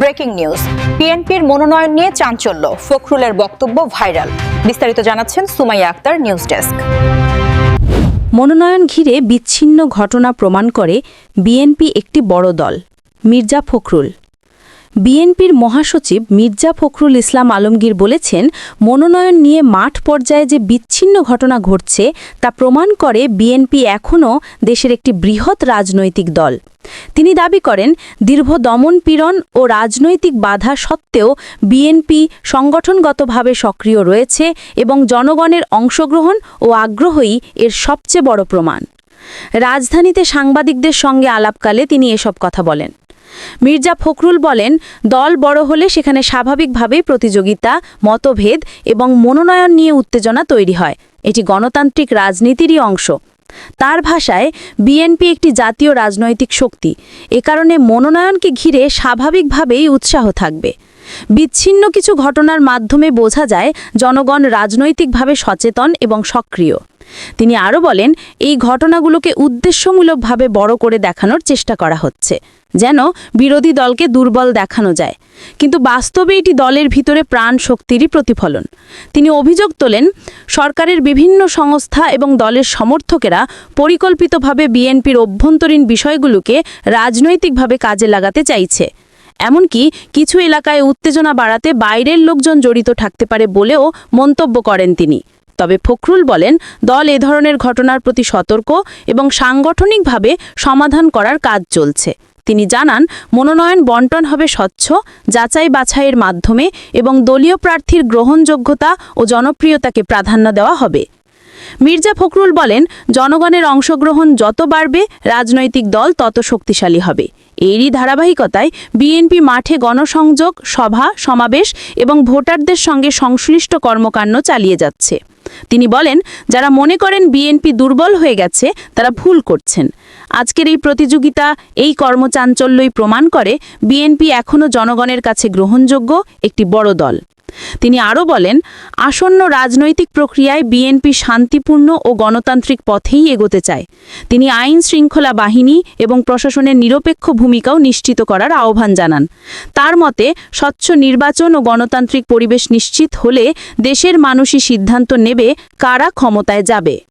Breaking news. পিএনপির মনোনয়ন নিয়ে চাঞ্চল্য। ফখরুলের বক্তব্য ভাইরাল। বিস্তারিত জানাচ্ছেন সুমাইয়া আক্তার নিউজ ডেস্ক। মনোনয়ন ঘিরে বিচ্ছিন্ন ঘটনা প্রমাণ করে বিএনপি একটি বড় দল, মির্জা ফখরুল। বিএনপির মহাসচিব মির্জা ফখরুল ইসলাম আলমগীর বলেছেন, মনোনয়ন নিয়ে মাঠ পর্যায়ে যে বিচ্ছিন্ন ঘটনা ঘটছে তা প্রমাণ করে বিএনপি এখনও দেশের একটি বৃহৎ রাজনৈতিক দল। তিনি দাবি করেন, দীর্ঘ দমন পীড়ন ও রাজনৈতিক বাধা সত্ত্বেও বিএনপি সংগঠনগতভাবে সক্রিয় রয়েছে এবং জনগণের অংশগ্রহণ ও আগ্রহই এর সবচেয়ে বড় প্রমাণ। রাজধানীতে সাংবাদিকদের সঙ্গে আলাপকালে তিনি এসব কথা বলেন। মির্জা ফখরুল বলেন, দল বড় হলে সেখানে স্বাভাবিকভাবেই প্রতিযোগিতা, মতভেদ এবং মনোনয়ন নিয়ে উত্তেজনা তৈরি হয়। এটি গণতান্ত্রিক রাজনীতিরই অংশ। তার ভাষায়, বিএনপি একটি জাতীয় রাজনৈতিক শক্তি। এ কারণে মনোনয়নকে ঘিরে স্বাভাবিকভাবেই উৎসাহ থাকবে। বিচ্ছিন্ন কিছু ঘটনার মাধ্যমে বোঝা যায়, জনগণ রাজনৈতিকভাবে সচেতন এবং সক্রিয়। তিনি আরও বলেন, এই ঘটনাগুলোকে উদ্দেশ্যমূলকভাবে বড় করে দেখানোর চেষ্টা করা হচ্ছে, যেন বিরোধী দলকে দুর্বল দেখানো যায়। কিন্তু বাস্তবে এটি দলের ভিতরে প্রাণ শক্তিরই প্রতিফলন। তিনি অভিযোগ তোলেন, সরকারের বিভিন্ন সংস্থা এবং দলের সমর্থকেরা পরিকল্পিতভাবে বিএনপির অভ্যন্তরীণ বিষয়গুলোকে রাজনৈতিকভাবে কাজে লাগাতে চাইছে। এমনকি কিছু এলাকায় উত্তেজনা বাড়াতে বাইরের লোকজন জড়িত থাকতে পারে বলেও মন্তব্য করেন তিনি। তবে ফখরুল বলেন, দল এ ধরনের ঘটনার প্রতি সতর্ক এবং সাংগঠনিকভাবে সমাধান করার কাজ চলছে। তিনি জানান, মনোনয়ন বন্টন হবে স্বচ্ছ, যাচাই বাছাইয়ের মাধ্যমে এবং দলীয় প্রার্থীর গ্রহণযোগ্যতা ও জনপ্রিয়তাকে প্রাধান্য দেওয়া হবে। মির্জা ফখরুল বলেন, জনগণের অংশগ্রহণ যত বাড়বে, রাজনৈতিক দল তত শক্তিশালী হবে। এরই ধারাবাহিকতায় বিএনপি মাঠে গণসংযোগ, সভা, সমাবেশ এবং ভোটারদের সঙ্গে সংশ্লিষ্ট কর্মকাণ্ড চালিয়ে যাচ্ছে। তিনি বলেন, যারা মনে করেন বিএনপি দুর্বল হয়ে গেছে, তারা ভুল করছেন। আজকের এই প্রতিযোগিতা এই কর্মচাঞ্চল্যই প্রমাণ করে বিএনপি এখনও জনগণের কাছে গ্রহণযোগ্য একটি বড় দল। তিনি আরও বলেন, আসন্ন রাজনৈতিক প্রক্রিয়ায় বিএনপি শান্তিপূর্ণ ও গণতান্ত্রিক পথেই এগোতে চায়। তিনি আইন শৃঙ্খলা বাহিনী এবং প্রশাসনের নিরপেক্ষ ভূমিকাও নিশ্চিত করার আহ্বান জানান। তার মতে, স্বচ্ছ নির্বাচন ও গণতান্ত্রিক পরিবেশ নিশ্চিত হলে দেশের মানুষই সিদ্ধান্ত নেবে কারা ক্ষমতায় যাবে।